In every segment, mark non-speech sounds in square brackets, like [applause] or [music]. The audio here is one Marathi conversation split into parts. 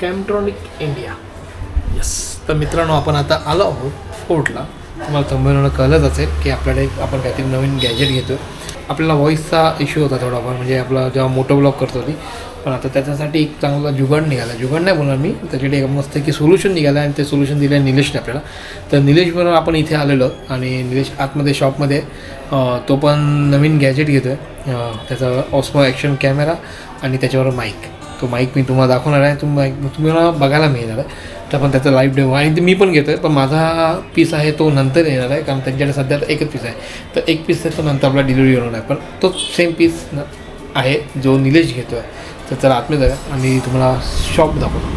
कॅम्ट्रॉनिक इंडिया येस तर मित्रांनो आपण आता आलो आहोत फोर्टला तुम्हाला तंबेनं कळलंच असेल की आपल्याकडे एक- आपण काहीतरी नवीन गॅजेट घेतो आपल्याला व्हॉईसचा इश्यू होता थोडाफार म्हणजे आपला जेव्हा मोटो ब्लॉग करतो ती पण आता त्याच्यासाठी एक चांगला जुगाड निघाला. जुगाड नाही बोलणार मी त्याच्यासाठी एक मस्त की सोल्युशन निघालं आणि ते सोल्युशन दिलं आहे निलेशने आपल्याला. तर निलेशबरोबर आपण इथे आलेलो आणि निलेश आतमध्ये शॉपमध्ये तो पण नवीन गॅजेट घेतो आहे त्याचा ऑस्मो ॲक्शन कॅमेरा आणि त्याच्यावर माईक तो माईक मी तुम्हाला दाखवणार आहे. तुम्ही माईक तुम्हाला बघायला मिळणार आहे. तर पण त्याचा लाईव्ह डेमो आणि ते मी पण घेतो आहे पण माझा पीस आहे तो नंतर येणार आहे कारण त्यांच्याकडे सध्या तर एकच पीस आहे. तर एक पीस आहे तो नंतर आपला डिलिव्हरी होणार आहे. पण तो सेम पीस आहे जो निलेश घेतो आहे तर चला आतमध्ये जाऊया आणि तुम्हाला शॉप दाखवतो.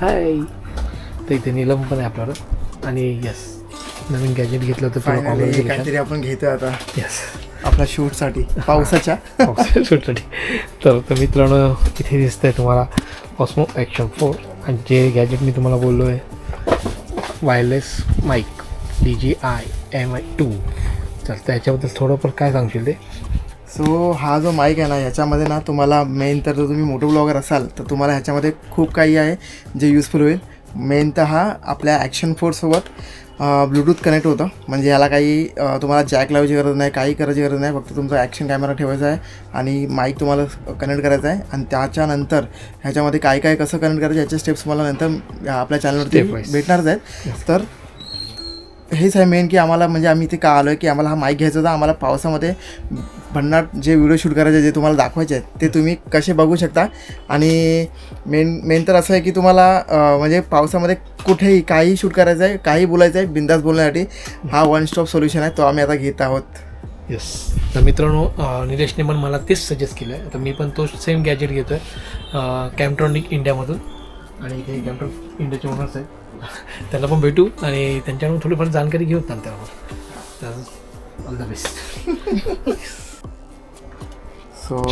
हाय तर इथे नीलम पण आहे आपल्यावर आणि येस नवीन गॅजेट घेतलं तर काहीतरी आपण घेतोय आता. येस आपल्या शूटसाठी पावसाच्या. [laughs] सुटसाठी तर तर मित्रांनो इथे दिसतंय तुम्हाला ऑस्मो ॲक्शन फोर आणि जे गॅजेट मी तुम्हाला बोललो आहे wireless mic D J I M I two तर त्याच्याबद्दल थोडंफार काय सांगशील ते? सो हा जो माईक आहे ना ह्याच्यामध्ये ना तुम्हाला मेन तर जर तुम्ही मोठो ब्लॉगर असाल तर तुम्हाला ह्याच्यामध्ये खूप काही आहे जे युजफुल होईल. मेन तर हा आपल्या ॲक्शन फोरसोबत ब्लूटूथ कनेक्ट होतं. म्हणजे याला काही तुम्हाला जॅक लावायची गरज नाही काही करायची गरज नाही. फक्त तुमचा ॲक्शन कॅमेरा ठेवायचा आहे आणि माईक तुम्हाला कनेक्ट करायचा आहे. आणि त्याच्यानंतर ह्याच्यामध्ये काय काय कसं कनेक्ट करायचं याचे स्टेप्स मला नंतर आपल्या चॅनलवरती. भेटणारच आहेत. तर हेच आहे मेन की आम्हाला म्हणजे आम्ही इथे का आलो आहे की आम्हाला हा माईक घ्यायचा होता. आम्हाला पावसामध्ये भन्नाट जे व्हिडिओ शूट करायचे जे तुम्हाला दाखवायचे आहेत ते तुम्ही कसे बघू शकता. आणि मेन मेन तर असं आहे की तुम्हाला म्हणजे पावसामध्ये कुठेही काही शूट करायचं आहे काही बोलायचं आहे बिंदास बोलण्यासाठी हा वन स्टॉप सोल्युशन आहे तो आम्ही आता घेत आहोत. येस तर मित्रांनो निलेशने पण मला तेच सजेस्ट केलं आहे तर मी पण तो सेम गॅजेट घेतो आहे कॅम्ट्रॉनिक इंडियामधून आणि इथे कॅम्ट्रॉनिक इंडियाचे ओनर्स आहेत. त्यांना पण भेटू आणि त्यांच्याकडून थोडीफार जाणकारी घेऊ नंतर आपण. तर all the best so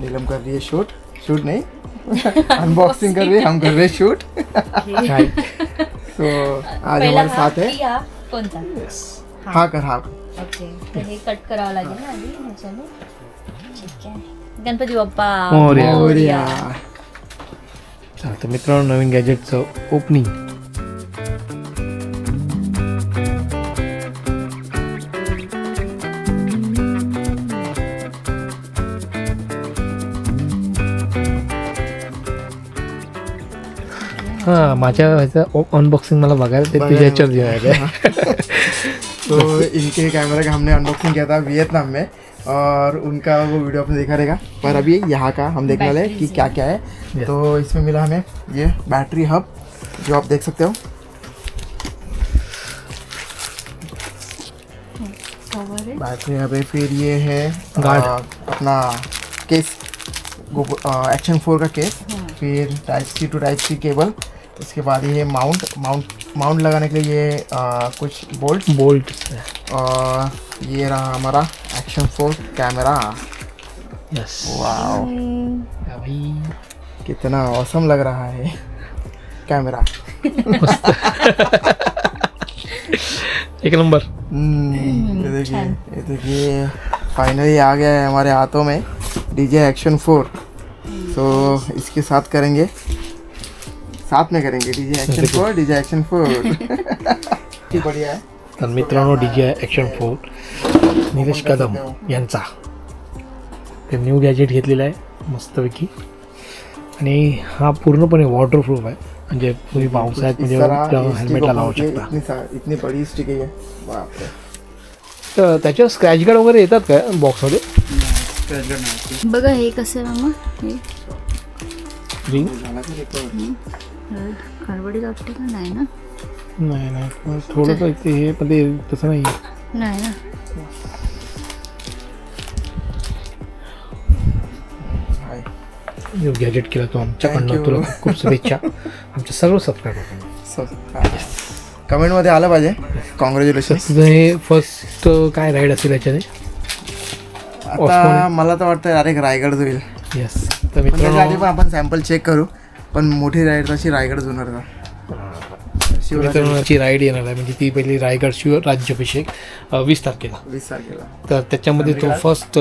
Neelam कर रही है शूट शूट नहीं. [laughs] अनबॉक्सिंग कर रही है हम कर रहे हैं शूट सो [laughs] आज पहिला हमारे हा साथ है। की हा कोणता हा. कर हा ओके हे कट करावं लागेल ना आधी ह्याच्याने ठीक आहे गणपती बाप्पा मोरया. मोरया. चला तर मित्रांनो नवीन गॅजेटचं ओपनिंग हाँ माझ्या ह्याचं अनबॉक्सिंग मला बघायला ते तुझ्या ह्याच्यावर जे आहे [laughs] तो इनके कैमरे का हमने अनबॉक्सिंग किया था वियतनाम में और उनका वो वीडियो आपने देखा रहेगा। पर अभी यहाँ का हम देखने वाले हैं कि क्या क्या है। तो इसमें मिला हमें ये बैटरी हब जो आप देख सकते हो। बैटरी हब है फिर ये है. अपना केस एक्शन फोर का केस फिर type C two type C cable इसके बाद ये माउंट माउंट माउंट लगाने के लिए ये आ, कुछ बोल्ट बोल्ट और ये रहा हमारा action four camera yes wow भाई? कितना औसम लग रहा है कैमरा [laughs] एक नंबर। हम्म, ये देखिए ये देखिए फाइनली आ गया है हमारे हाथों में डीजे एक्शन फोर तो इसके साथ करेंगे। साथ में करेंगे DJ action four DJ action four ठीक बढ़िया है। तर मित्रांनो D J action four Nilesh Kadam यांचा. ते न्यू गॅजेट घेतलेला आहे मस्तपैकी. आणि हा पूर्णपणे वॉटरप्रूफ आहे. म्हणजे तुम्ही पावसाळ्यात म्हणजे हेल्मेटला लावू शकता. इतनी बड़ी स्टिक है रे तर त्याच्यावर स्क्रॅच गार्ड वगैरे येतात का बॉक्समध्ये बघा हे कसं आहे मामा? हे. रिंग नाही ना? नाही नाही. थोडंसं ते हे पण ते तसं नाही नाही ना? हाय. न्यू गॅजेट केला तो आमच्याकडनं. तुला खूप शुभेच्छा. आमच्या सर्व सबस्क्रायबर कमेंटमध्ये आलं पाहिजे. कॉंग्रॅच्युलेशन तुझं हे फर्स्ट काय राईड असेल याच्याने? आता मला तर वाटतं डायरेक्ट रायगड होईल. येस तर मित्रांनो पण आपण सॅम्पल चेक करू. पण मोठी राईड तशी रायगड होणार का? मित्रांची राईड येणार आहे म्हणजे ती पहिली रायगड शिव राज्याभिषेक वीस तारखेला. वीस तारखेला. तर त्याच्यामध्ये तो फर्स्ट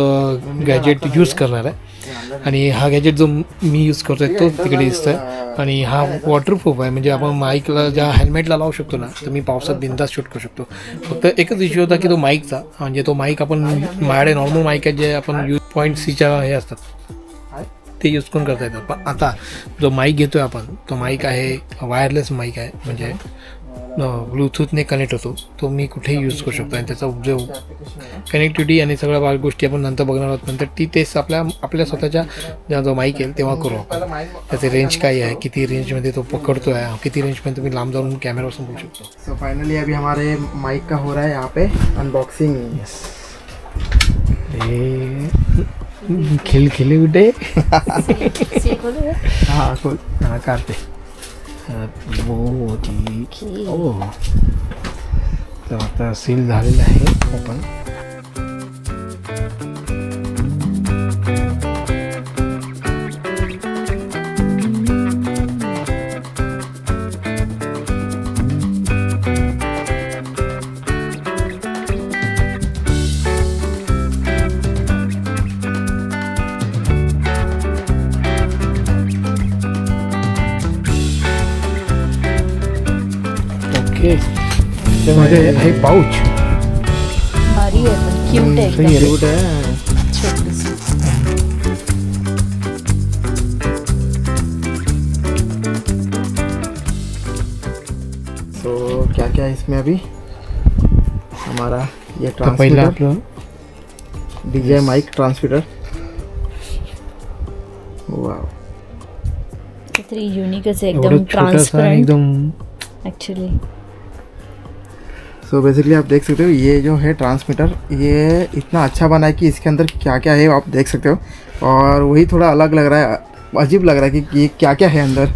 गॅजेट यूज करणार आहे. आणि हा गॅजेट जो मी यूज करतोय तो तिकडे दिसतोय. आणि हा वॉटरप्रूफ आहे म्हणजे आपण माईकला ज्या हेल्मेटला लावू शकतो ना तर मी पावसात बिंदास शूट करू शकतो. फक्त एकच इश्यू होता की तो माईकचा म्हणजे तो माईक आपण माझ्याकडे नॉर्मल माईक आहे जे आपण यूज पॉईंट सीच्या हे असतात. ते यूज करून करता येतात. पण आता जो माईक घेतोय आपण तो माईक आहे वायरलेस माईक आहे म्हणजे ब्लूटूथने कनेक्ट होतो. तो मी कुठेही यूज करू शकतो. आणि त्याचा जो कनेक्टिव्हिटी आणि सगळ्या गोष्टी आपण नंतर बघणार आहोत. नंतर ती टेस्ट आपल्या आपल्या स्वतःच्या जेव्हा जो माईक येईल तेव्हा करू आपण. त्याचे रेंज काय आहे किती रेंजमध्ये तो पकडतो आहे किती रेंजमध्ये तुम्ही लांब जाऊन कॅमेरापासून बघू शकतो. सो फाइनली अभी हमारे माइक का हो रहा है यहाँ पे अनबॉक्सिंग हे खेळ खेळले कुठे सील खोलू का? हाँ cool. हा काढते ओ तर आता सील झालेलं आहे ओपन त्यामध्ये हे पाऊच भारी आहे पण क्यूट आहे सही एकदम। आहे रे. Cute है। छोटीशी सो। क्या क्या है इसमें अभी? हमारा ये तर पहिलं ट्रांसमीटर आपलं डीजे माइक ट्रांसमीटर वाव काहीतरी युनिकच आहे एवढं एकदम छोटंसं आणि ट्रान्सपरंट एकदम ऍक्च्युली सो so बेसिकली आप देख सकते हो ये जो है ट्रांसमीटर ये इतना अच्छा बना है कि इसके अंदर क्या क्या है आप देख सकते हो। और वही थोड़ा अलग लग रहा है अजीब लग रहा है कि ये क्या क्या है अंदर।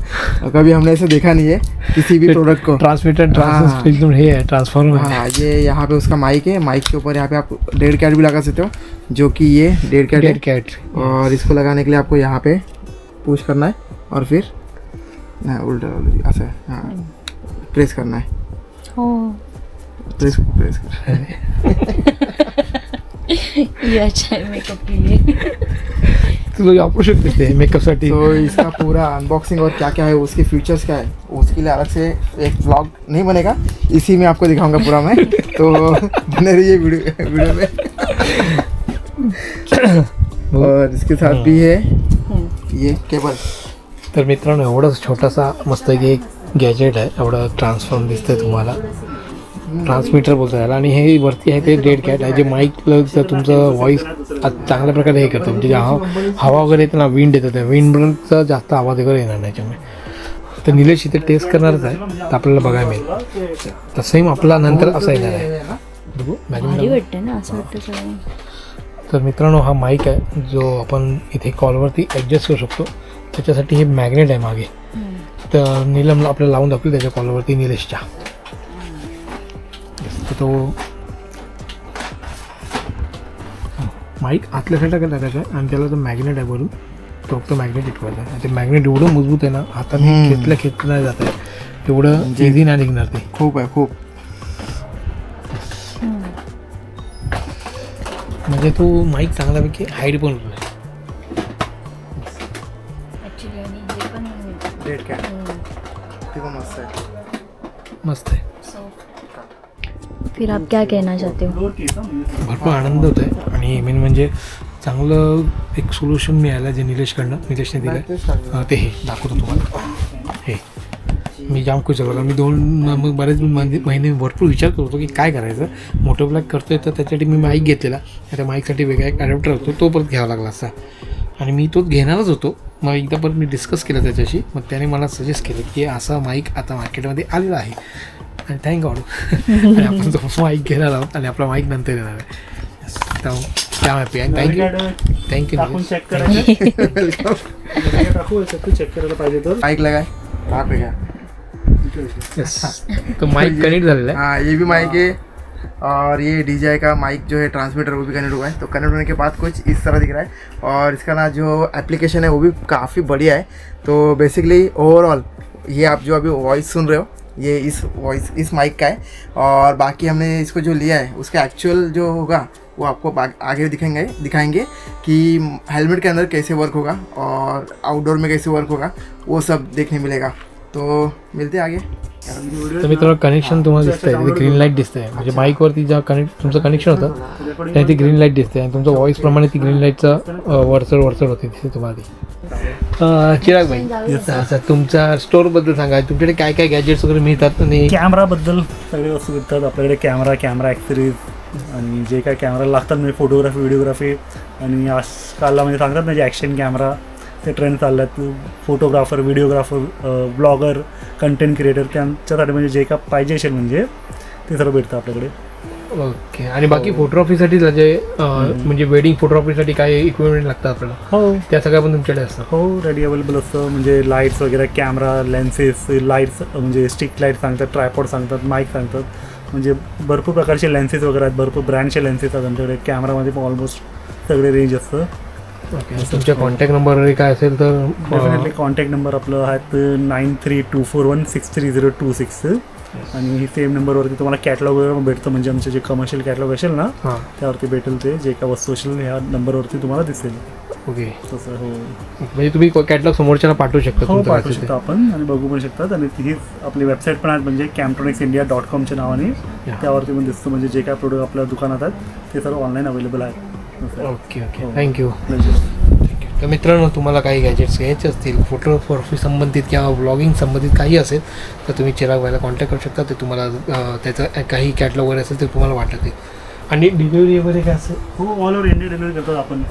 कभी हमने ऐसे देखा नहीं है किसी भी प्रोडक्ट को। ट्रांसमीटर हाँ। एकदम हे आहे हाँ ये यहाँ पे उसका माइक है। माइक के ऊपर यहाँ पे आप डेढ़ कैट भी लगा सकते हो जो कि ये डेढ़ कैट है। डेड कॅट और इसको लगाने के लिए आपको यहाँ पे पुश करना है और फिर हाँ, उल्टा ऐसा हाँ प्रेस करना है। हो प्रेस प्रेस कर ये अच्छा है मेकअप के लिए तुला वापरू शकते ते मेकअपसाठी तो इसका पूरा अनबॉक्सिंग और क्या क्या है उसके फीचर्स क्या है उसके लिए अलग से एक व्लॉग नहीं बनेगा इसी में आपको दिखाऊँगा पूरा मैं तो बने रहिए वीडियो वीडियो में और इसके साथ भी है ये केबल तर मित्रांनो एवढंच छोटासा मस्त एक गॅजेट आहे एवढं ट्रान्सफॉर्म दिसतंय तुम्हाला ट्रान्समीटर बोलता याला. आणि हे वरती आहे ते डेड कॅट आहे. जे माईकचं तुमचं व्हॉईस चांगल्या प्रकारे हे करतं. म्हणजे जे हवा हवा वगैरे येतं ना विंड येतं त्या विंडचा जास्त आवाज वगैरे येणार नाही याच्यामुळे. तर निलेश इथे टेस्ट करणारच आहे. तर आपल्याला बघायला मिळेल. तर सेम आपला नंतर असा येणार आहे. तर मित्रांनो हा माईक आहे जो आपण इथे कॉलवरती ॲडजस्ट करू शकतो. त्याच्यासाठी हे मॅग्नेट आहे मागे. तर नीलमला आपल्याला लावून दाखवेल त्याच्या कॉलरवरती निलेशच्या. तर तो माईक आतल्या साईडला काय टाकायचा आहे आणि त्याला तो मॅग्नेट आहे वरून. तो फक्त मॅग्नेट टिकवायचा आहे. ते मॅग्नेट एवढं मजबूत आहे ना हाताने हम्म. खेचल्या खेचलं नाही जात आहे. एवढं इझी नाही निघणार ते. खूप आहे खूप. म्हणजे तो माईक चांगल्यापैकी हाईट पण होतो मस्त आहे. मस्त आहे. फिर आप क्या कहना चाहते हो? भरपूर आनंद होत आहे आणि मेन म्हणजे चांगलं एक सोल्युशन मिळालं जे निलेशकडनं निलेशने दिलं. अं, ते हे दाखवतो तुम्हाला. हे. मी जाम खुश झालो. कारण मी दोन मग बरेच महिने महिने भरपूर विचार करत होतो की काय करायचं. मोठं ब्लॅक करतोय तर त्याच्यासाठी मी माईक घेतलेला. त्या माईकसाठी वेगळा एक ॲडॅप्टर होतो तो परत घ्यावा लागला असता आणि मी तोच घेणारच होतो. मग एकदा परत मी डिस्कस केलं त्याच्याशी. मग त्याने मला सजेस्ट केलं की असा माईक आता मार्केटमध्ये आलेला आहे. आणि थँक गॉड आणि आपण तो माईक घेणार आहोत आणि आपला माईक नंतर येणार आहे त्या हॅपी आहे थँक्यू थँक्यू चेक करायचं टाकू चेक करायला पाहिजे तर माइक लगाए कहाँ पे तो माईक कनेक्ट झालेला आहे हाँ ये भी माइक है और ये DJI का माइक जो है ट्रांसमीटर वो भी कनेक्ट हुआ है। तो कनेक्ट होने के बाद कुछ इस तरह दिख रहा है। और इसका ना जो एप्लीकेशन है वो भी काफ़ी बढ़िया है। तो बेसिकली ओवरऑल ये आप जो अभी वॉइस सुन रहे हो ये इस वॉइस इस माइक का है। और बाकी हमने इसको जो लिया है, उसका एक्चुअल जो होगा, वो आपको आगे दिखेंगे, दिखाएँगे कि हेलमेट के अंदर कैसे वर्क होगा और आउटडोर में कैसे वर्क होगा, वो सब देखने मिलेगा। तो मिलते हैं आगे. तर मित्रांनो कनेक्शन तुम्हाला दिसतंय. तिथे ग्रीन लाइट दिसते म्हणजे माईकवरती ज्या कनेक्ट तुमचं कनेक्शन होतं त्या ती ग्रीन लाइट दिसते आणि तुमच्या व्हॉईसप्रमाणे ती ग्रीन लाईटचं वरचढ वरचढ होते दिसते तुम्हाला ती. अं, चिराग भाई अच्छा. तुमच्या स्टोअरबद्दल सांगा. तुमच्याकडे काय काय गॅजेट्स वगैरे मिळतात आणि कॅमेराबद्दल सगळे वस्तू भेटतात. आपल्याकडे कॅमेरा कॅमेरा ॲक्सेसरीज आणि जे काय कॅमेरा लागतात म्हणजे फोटोग्राफी व्हिडिओग्राफी आणि आजकालला म्हणजे सांगतात ना जे ॲक्शन कॅमेरा ते ट्रेंड चालल्यात photographer videographer blogger content creator त्यांच्यासाठी म्हणजे जे काय पाहिजे असेल म्हणजे ते सर्व भेटतं आपल्याकडे. ओके आणि बाकी फोटोग्राफीसाठी जे अं, म्हणजे वेडिंग फोटोग्राफीसाठी काय इक्विपमेंट लागतात आपल्याला? हो. त्या सगळ्या पण तुमच्याकडे असतात? हो रेडी अवेलेबल असतं. म्हणजे लाईट्स वगैरे कॅमेरा लेन्सेस लाईट्स म्हणजे स्टिक लाइट सांगतात ट्रायपॉड सांगतात माईक सांगतात. म्हणजे भरपूर प्रकारचे लेन्सेस वगैरे आहेत. भरपूर ब्रँडचे लेन्सेस आहेत आमच्याकडे. कॅमेरामध्ये पण ऑलमोस्ट सगळे रेंज असतं. ओके तुमच्या कॉन्टॅक्ट नंबर वगैरे काय असेल तर डेफिनेटली कॉन्टॅक्ट नंबर आपलं आहेत nine three two four one six three zero two six आणि ही सेम नंबरवरती तुम्हाला कॅटलॉग वगैरे भेटतं म्हणजे आमचे जे कमर्शियल कॅटलॉग असेल ना त्यावरती भेटेल ते जे काय वस्तू असेल ह्या नंबरवरती तुम्हाला दिसेल. ओके तसं हो. म्हणजे तुम्ही कॅटलॉग समोरच्याला पाठवू शकता हो पाठवू. शकतो आपण आणि बघू पण शकतात. आणि हीच आपली वेबसाईट पण आहेत म्हणजे कॅम्प्रोनिक्स इंडिया डॉट कॉमच्या नावाने. त्यावरती पण दिसतं म्हणजे जे काय प्रोडक्ट आपल्या दुकानात आहेत ते सर्व ऑनलाईन अवेलेबल आहेत. Okay okay. Thank you. तर मित्रांनो तुम्हाला काही गॅजेट्स घ्यायचे असतील फोटोग्राफी संबंधित किंवा ब्लॉगिंग संबंधित काही असेल तर तुम्ही चिराग व्हायला कॉन्टॅक्ट करू शकता. ते तुम्हाला त्याचं काही कॅटलॉग वगैरे असेल ते तुम्हाला वाटत आहे. आणि डिलिव्हरी वगैरे काय असेल? हो ऑल ओव्हर इंडिया डिलिव्हरी करतात आपण.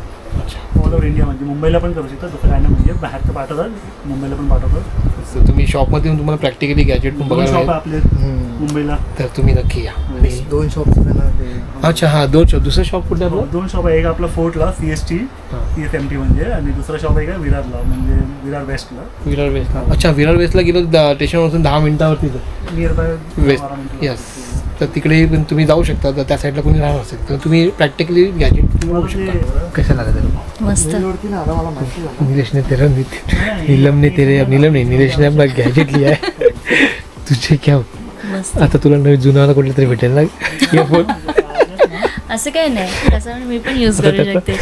ऑल ओव्हर इंडिया म्हणजे मुंबईला पण करू शकतात तसं काय नाही म्हणजे बाहेर तर पाठवतात. मुंबईला पण पाठवतात. तर तुम्ही शॉपमध्ये येऊन तुम्हाला प्रॅक्टिकली गॅजेट पण दोन बघायला शॉप मिळेल. आपले हम्म. मुंबईला. तर तुम्ही नक्की या. आणि दोन शॉप्स ना ते. अच्छा हां दोन शॉप दुसरं शॉप कुठे हो, आपलं? दोन शॉप आहे. एक आपला फोर्टला सी एस टी हां. सी एस एम टी म्हणजे आणि दुसरा शॉप आहे का? विरारला म्हणजे विरार वेस्टला विरार वेस्टला अच्छा विरार वेस्टला गेलो द- स्टेशनवरून दहा मिनिटावरतीच आहे. नियर बाय वेस्ट यस तर तिकडे पण तुम्ही जाऊ शकता. तर त्या साईडला कोणी राहणार असेल. तर तुम्ही प्रॅक्टिकली गॅजेट शकता कसं लागत मस्त. मेलवरती ना आता मला माहिती झालं. नीलेश ने तेरा नीलम ने तेरे नीलम नाही नीलेश ने आपला गॅजेट लिया आहे. तुझे क्या मस्त. आता तुला नवीन जुनाला कुठलं तरी भेटेल ना? [laughs] इयरफोन असं काही नाही. पण मी पण यूज करू [laughs] शकते.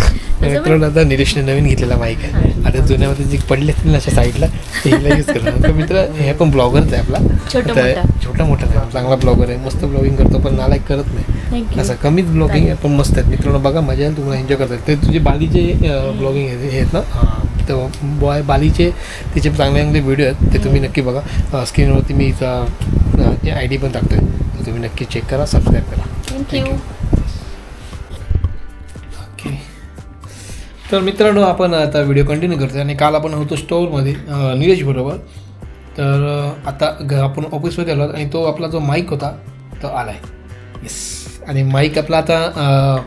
मित्रांनो आता निलेशने नवीन घेतलेला माईक आहे. आता जुन्यामध्ये जे पडले असतील ना अशा साईडला ते हिला यूज करणार तर मित्र हे पण ब्लॉगरच आहे आपला. छोटं मोठं. छोटा मोठा नाही चांगला ब्लॉगर आहे. मस्त ब्लॉगिंग करतो पण नालायक करत नाही. असं कमीच ब्लॉगिंग आहे पण मस्त आहेत मित्रांनो बघा मजा येईल तुम्हाला एन्जॉय करता येईल. ते तुझे बालीचे ब्लॉगिंग हे आहेत ना? हां तर बॉय बालीचे तिचे चांगले चांगले व्हिडिओ आहेत. ते तुम्ही नक्की बघा. स्क्रीनवरती मी आय डी पण टाकतोय. तर तुम्ही नक्की चेक करा सबस्क्राईब करा. थँक्यू तर मित्रांनो आपण आता व्हिडिओ कंटिन्यू करतो आणि काल आपण होतो स्टोअरमध्ये निलेश बरोबर. तर आता घ आपण ऑफिसमध्ये आलो आणि तो आपला जो माईक होता तो आला आहे येस आणि माईक आपला आता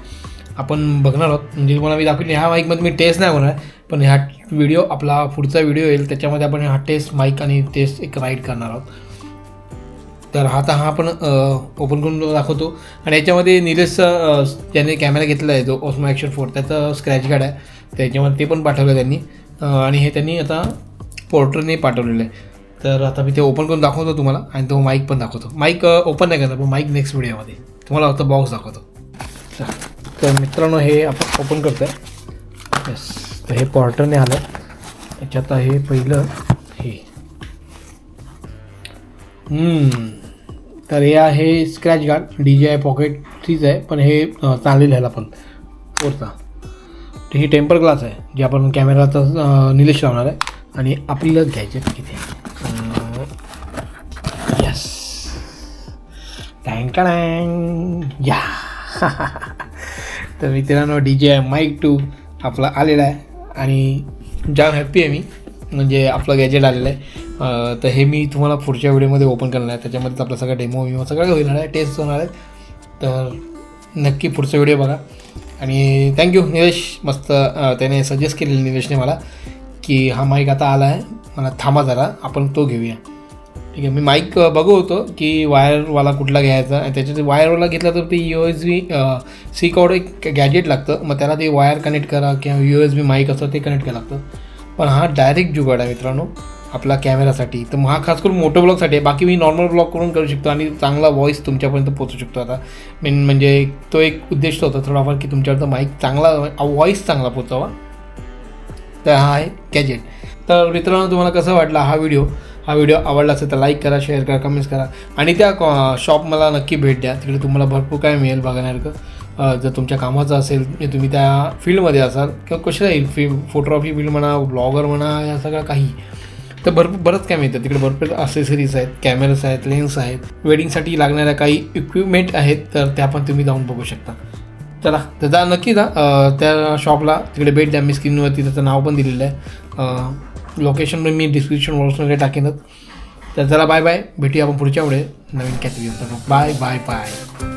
आपण बघणार आहोत. म्हणजे तुम्हाला मी दाखवली ह्या माईकमध्ये मी टेस्ट नाही होणार पण ह्या व्हिडिओ आपला पुढचा व्हिडिओ येईल. त्याच्यामध्ये आपण हा टेस्ट माईक आणि टेस्ट एक राईड करणार आहोत. तर आता हा आपण ओपन करून दाखवतो. आणि याच्यामध्ये निलेशचा ज्याने कॅमेरा घेतला आहे जो ओस्मो ॲक्शन फोर त्याचा स्क्रॅच कार्ड आहे. त्याच्यामध्ये ते पण पाठवलं त्यांनी. आणि हे त्यांनी आता पोर्टरने पाठवलेलं आहे. तर आता मी ते ओपन करून दाखवतो तुम्हाला आणि तो माईक पण दाखवतो. माईक ओपन नाही करणार पण माईक नेक्स्ट व्हिडिओमध्ये तुम्हाला फक्त बॉक्स दाखवतो. तर मित्रांनो हे आपण ओपन करतो आहे यस तर हे पोर्टरने आलं याच्यात आहे पहिलं हे. तर हे आहे scratch guard D J I पॉकेटचीच आहे पण हे चांगले चांगलेलं ह्याला पण. फोरचा तर ही टेम्पर ग्लास आहे जे आपण कॅमेराचा निलेश लावणार आहे. आणि आपलं गॅजेट किती यस टँग या. [laughs] तर मित्रांनो D J I mic to आपला आलेला आहे. आणि जाम हॅप्पी आहे मी. म्हणजे आपलं गॅजेट आलेलं आहे. तर हे मी तुम्हाला पुढच्या व्हिडिओमध्ये ओपन करणार आहे. त्याच्यामध्ये आपला सगळा डेमो विमो सगळं होणार आहे. टेस्ट होणार आहे तर नक्की पुढचा व्हिडिओ बघा. आणि थँक्यू निलेश. मस्त त्याने सजेस्ट केलेलं निलेशने मला की हा माईक आता आला आहे. मला थांबा जरा. आपण तो घेऊया. ठीक आहे मी माईक बघू होतो की वायरवाला कुठला घ्यायचा आणि त्याच्यात वायरवाला घेतला तर ते U S B C cord एक गॅजेट लागतं. मग त्याला ते वायर कनेक्ट करा किंवा यू एस बी माईक असतं ते कनेक्ट करावं लागतं. पण हा डायरेक्ट जुगाड आहे मित्रांनो. आपला कॅमेरासाठी. तर हा खास करून मोठं ब्लॉगसाठी आहे. बाकी मी नॉर्मल ब्लॉग करून करू शकतो आणि चांगला व्हॉईस तुमच्यापर्यंत पोहोचू शकतो आता. मेन म्हणजे तो एक उद्देश होता थोडाफार की तुमच्यावर माईक चांगला व्हॉईस चांगला पोचावा तर हा आहे गॅजेट तर मित्रांनो तुम्हाला कसं वाटला हा व्हिडिओ हा व्हिडिओ आवडला असेल तर लाईक करा शेअर करा कमेंट्स करा. आणि त्या शॉप मला नक्की भेट द्या. तिकडे तुम्हाला भरपूर काय मिळेल बघण्यासारखं. जर तुमच्या कामाचं असेल म्हणजे तुम्ही त्या फील्डमध्ये असाल किंवा कशाही फी फोटोग्राफी फील्ड म्हणा ब्लॉगर म्हणा या सगळं काही. तर भरपूर बरंच काय मिळतं. तिकडे भरपूर असेसरीज आहेत कॅमेराज आहेत लेन्स आहेत. वेडिंगसाठी लागणाऱ्या काही इक्विपमेंट आहेत तर त्या पण तुम्ही जाऊन बघू शकता. चला तर जा नक्की जा. त्या शॉपला तिकडे भेट द्या. मी स्क्रीनवरती त्याचं नाव पण दिलेलं आहे. लोकेशन मी डिस्क्रिप्शन बॉक्समध्ये टाकेनच. तर चला बाय बाय भेटूया आपण पुढच्या वेळे नवीन कॅटेगरी बाय बाय बाय